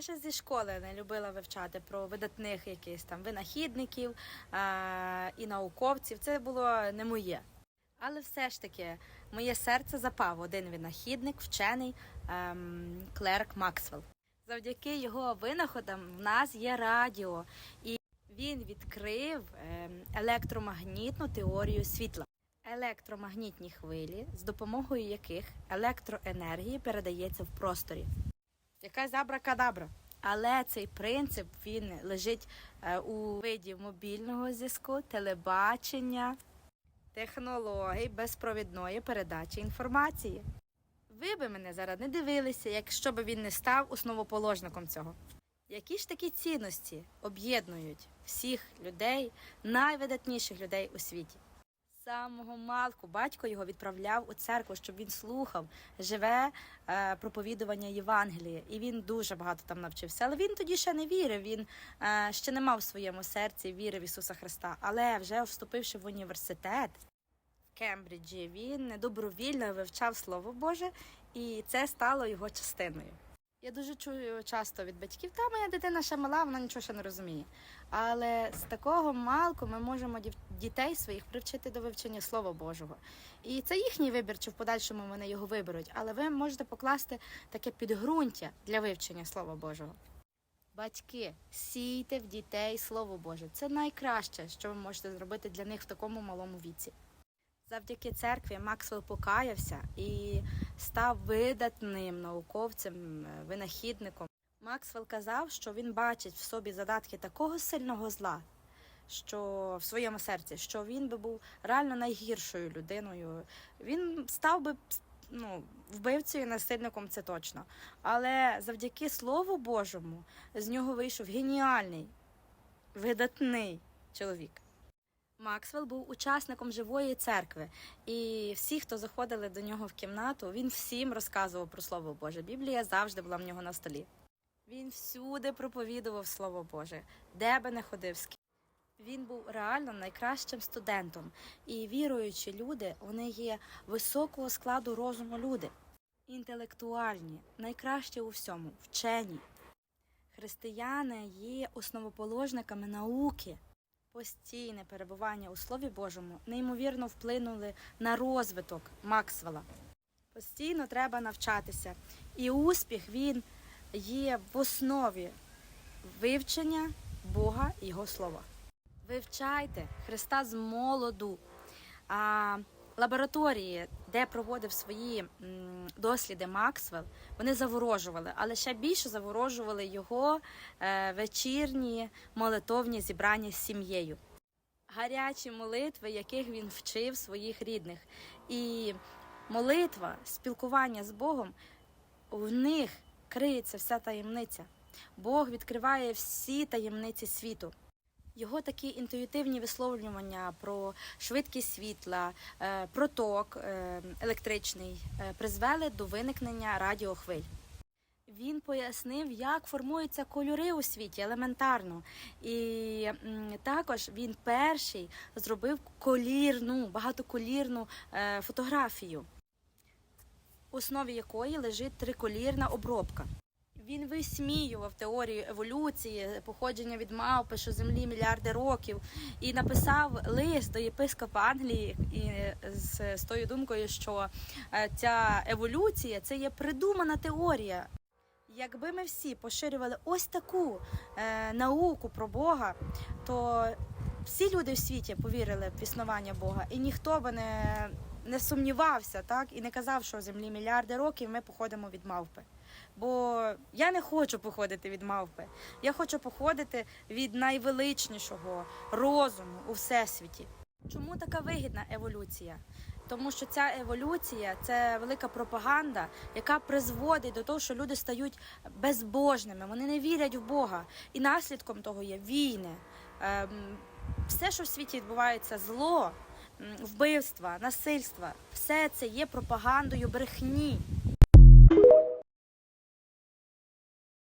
Ще зі школи не любила вивчати про видатних якихось там винахідників а, і науковців. Це було не моє. Але все ж таки, моє серце запав один винахідник, вчений ем, Клерк Максвелл. Завдяки його винаходам в нас є радіо, і він відкрив ем, електромагнітну теорію світла. Електромагнітні хвилі, з допомогою яких електроенергія передається в просторі. Якась абракадабра. Але цей принцип він лежить е, у виді мобільного зв'язку, телебачення, технологій безпровідної передачі інформації. Ви би мене зараз не дивилися, якщо б він не став основоположником цього. Які ж такі цінності об'єднують всіх людей, найвидатніших людей у світі? Самого малку батько його відправляв у церкву, щоб він слухав живе е, проповідування Євангелія, і він дуже багато там навчився. Але він тоді ще не вірив. Він е, ще не мав в своєму серці віри в Ісуса Христа. Але вже вступивши в університет в Кембриджі, він добровільно вивчав Слово Боже, і це стало його частиною. Я дуже чую часто від батьків, та моя дитина ще мала, вона нічого ще не розуміє. Але з такого малку ми можемо дітей своїх привчити до вивчення Слова Божого. І це їхній вибір, чи в подальшому вони його виберуть. Але ви можете покласти таке підґрунтя для вивчення Слова Божого. Батьки, сійте в дітей Слово Боже. Це найкраще, що ви можете зробити для них в такому малому віці. Завдяки церкві Максвелл покаявся і став видатним науковцем, е, винахідником. Максвелл казав, що він бачить в собі задатки такого сильного зла, що в своєму серці, що він би був реально найгіршою людиною. Він став би ну, вбивцею насильником, це точно. Але завдяки Слову Божому з нього вийшов геніальний, видатний чоловік. Максвелл був учасником живої церкви, і всі, хто заходили до нього в кімнату, він всім розказував про Слово Боже. Біблія завжди була в нього на столі. Він всюди проповідував Слово Боже, де би не ходив з ким. Він був реально найкращим студентом, і віруючі люди вони є високого складу розуму люди, інтелектуальні, найкращі у всьому, вчені. Християни є основоположниками науки. Постійне перебування у Слові Божому неймовірно вплинули на розвиток Максвелла. Постійно треба навчатися. І успіх він є в основі вивчення Бога і Його слова. Вивчайте Христа з молоду. А лабораторії, де проводив свої досліди Максвелл, вони заворожували, але ще більше заворожували його е, вечірні молитовні зібрання з сім'єю. Гарячі молитви, яких він вчив своїх рідних. І молитва, спілкування з Богом, в них криється вся таємниця. Бог відкриває всі таємниці світу. Його такі інтуїтивні висловлювання про швидкість світла, е, про ток е, електричний е, призвели до виникнення радіохвиль. Він пояснив, як формуються кольори у світі елементарно. І також він перший зробив колірну, багатоколірну фотографію, в основі якої лежить триколірна обробка. Він висміював теорію еволюції, походження від мавпи, що землі мільярди років, і написав лист до єпископа Англії і з, з тою думкою, що е, ця еволюція це є придумана теорія. Якби ми всі поширювали ось таку е, науку про Бога, то всі люди в світі повірили в існування Бога, і ніхто би не, не сумнівався, так і не казав, що землі мільярди років ми походимо від мавпи. Бо я не хочу походити від мавпи. Я хочу походити від найвеличнішого розуму у всесвіті. Чому така вигідна еволюція? Тому що ця еволюція це велика пропаганда, яка призводить до того, що люди стають безбожними, вони не вірять в Бога. І наслідком того є війни. Ем, Все, що в світі відбувається, зло, вбивства, насильства, все це є пропагандою брехні.